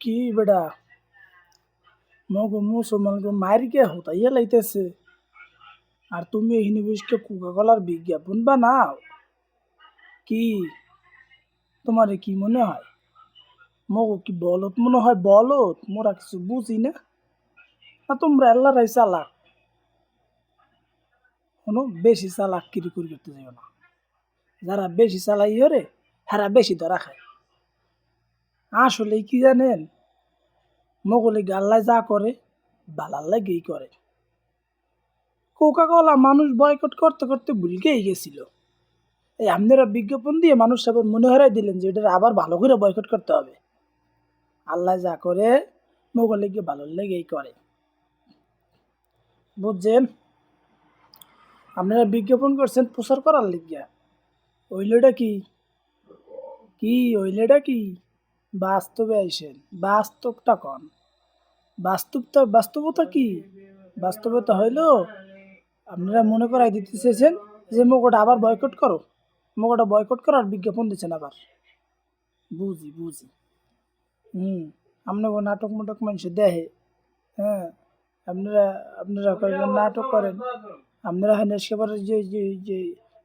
কি বেটা? মগো মুসলমানকে মারিকে হতাইয়া লাইতেছে। আর তুমি এই নিবেশকে কোকা কলার বিজ্ঞাপন বানাও। কি? তোমারে কি মনে হয়? মগো কি বলত মনে হয়? বলত? মোরা কিছু বুঝি না। না তোমরা আল্লাহরাই চালাক। কোনো বেশি চালাক কিরি করি করতে যাও না। যারা বেশি চালাই রে হারা বেশি ধরা খায়। আসলে কি জানেন? মোগলে গাল্লায় যা করে, বালার লাগেই করে। কোকা কোলা মানুষ বয়কট করতে করতে ভুলকেই গেছিল। এই আপনারা বিজ্ঞাপন দিয়ে মানুষ আবার মনে হারাই দিলেন যে এটা আবার ভালো করে বয়কট করতে হবে। আল্লাহ যা করে, মোগলে গিয়ে ভালো লেগেই করে। বুঝছেন? আপনারা বিজ্ঞাপন করছেন প্রচার করার লিগিয়া। ওইলটা কি? কি? ওইলেটা কি? বাস্তবে আইসেন। বাস্তবটা কন? বাস্তবতা বাস্তবতা কি? বাস্তবতা হইল, আপনারা মনে করাই দিতে চেয়েছেন যে মোকটা আবার বয়কট করো। মোকটা বয়কট করার বিজ্ঞাপন দিচ্ছেন আবার। বুঝি বুঝি। হুম আপনাকে নাটক মুটক মানুষ দেহে হ্যাঁ আপনারা আপনারা কয়েকজন নাটক করেন। আপনারা হয় একেবারে যে যে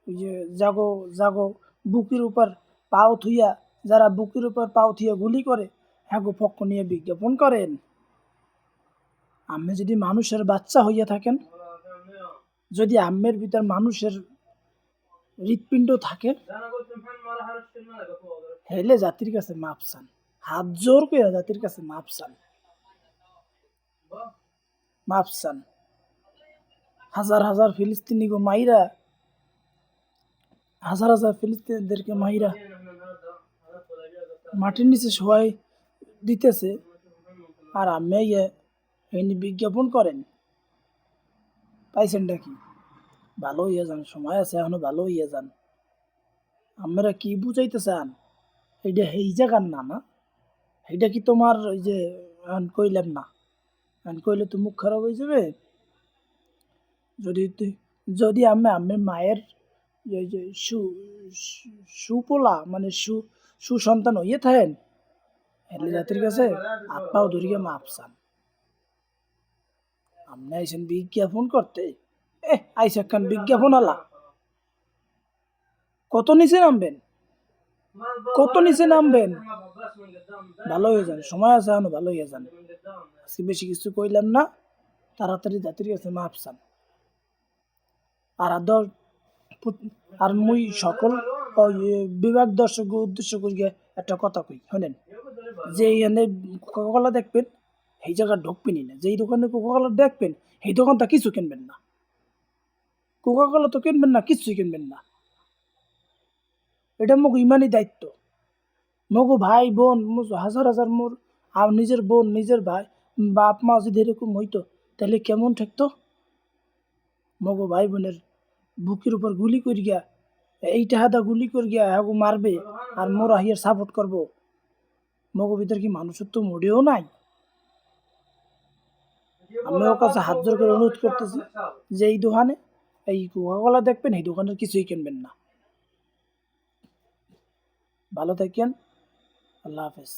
যে জাগো জাগো বুকের উপর পাও থুইয়া যারা বুকের উপর পাও থুইয়া গুলি করে হ্যাগো পক্ষ নিয়ে বিজ্ঞাপন করেন। আপনি যদি মানুষের বাচ্চা হইয়া থাকেন, যদি আম্মের ভিতর মানুষের হৃৎপিণ্ড থাকে হেলে জাতির কাছে মাপ চান। হাত জোর করে জাতির কাছে মাপ চান। মাপ চান। হাজার হাজার ফিলিস্তিনি গো মাইরা, হাজার হাজার ফিলিস্তিনিদেরকে মাইরা মাটির নিচে সবাই দিতেছে। আর আমি এনে বিজ্ঞাপন করেন পাইছেনটা কি ভালো ইয়ে যান, সময় আছে, এখনও ভালো ইয়ে যান। আমরা কি বুঝাইতে চান এইটা এই জায়গার না না? এইটা কি তোমার ওই যে আন কইলাম না। আন কইলে তো মুখ খারাপ হয়ে যাবে। যদি যদি আমি আমি মায়ের সু, সু- সুপোলা মানে সু, সুসন্তান হইয়ে থাকেন? এলে জাতির কাছে আত্মাও ধরিয়ে মাপ চান। আপনি আইসেন বিজ্ঞাপন করতে? এ আইসা খান বিজ্ঞাপন আলা কত নিচে নামবেন? কত নিচে নামবেন? ভালো হয়ে যান, সময় আছে এখনও, ভালো হয়ে যান। আজকে বেশি কিছু কইলাম না, তাড়াতাড়ি জাতির কাছে মাপ চান। আর আদর আর মুই সকল ওই বিভাগ দর্শক উদ্দেশ্য করিয়া একটা কথা কই, শোনেন? যে এখানে কোকাকলা দেখবেন, সেই জায়গা ঢুকবেনই না। যেই দোকানে কোকাকলা দেখবেন, সেই দোকানটা কিছু কিনবেন না। কোকাকলা তো কিনবেন না, কিছুই কিনবেন না। এটা মোক ইমানই দায়িত্ব। মগো ভাই, বোন হাজার হাজার মোর, আর নিজের বোন, নিজের ভাই বাপ মা যদি এরকম হইতো, তাহলে কেমন থাকতো? মগো ভাই বোনের বুকের উপর গুলি করি গিয়া এইটা হাদা গুলি করি গিয়া হ্যাগো মারবে আর মোর আহিয়ার সাপোর্ট করব। মগো ভিতর কি মানুষের তো মোড়েও নাই? আমি ওর কাছে হাত জোর করে অনুরোধ করতেছি যে এই দোকানে, এই কোকাকলা দেখবেন, এই দোকানের কিছুই কিনবেন না। ভালো থাকেন, আল্লাহ হাফেজ।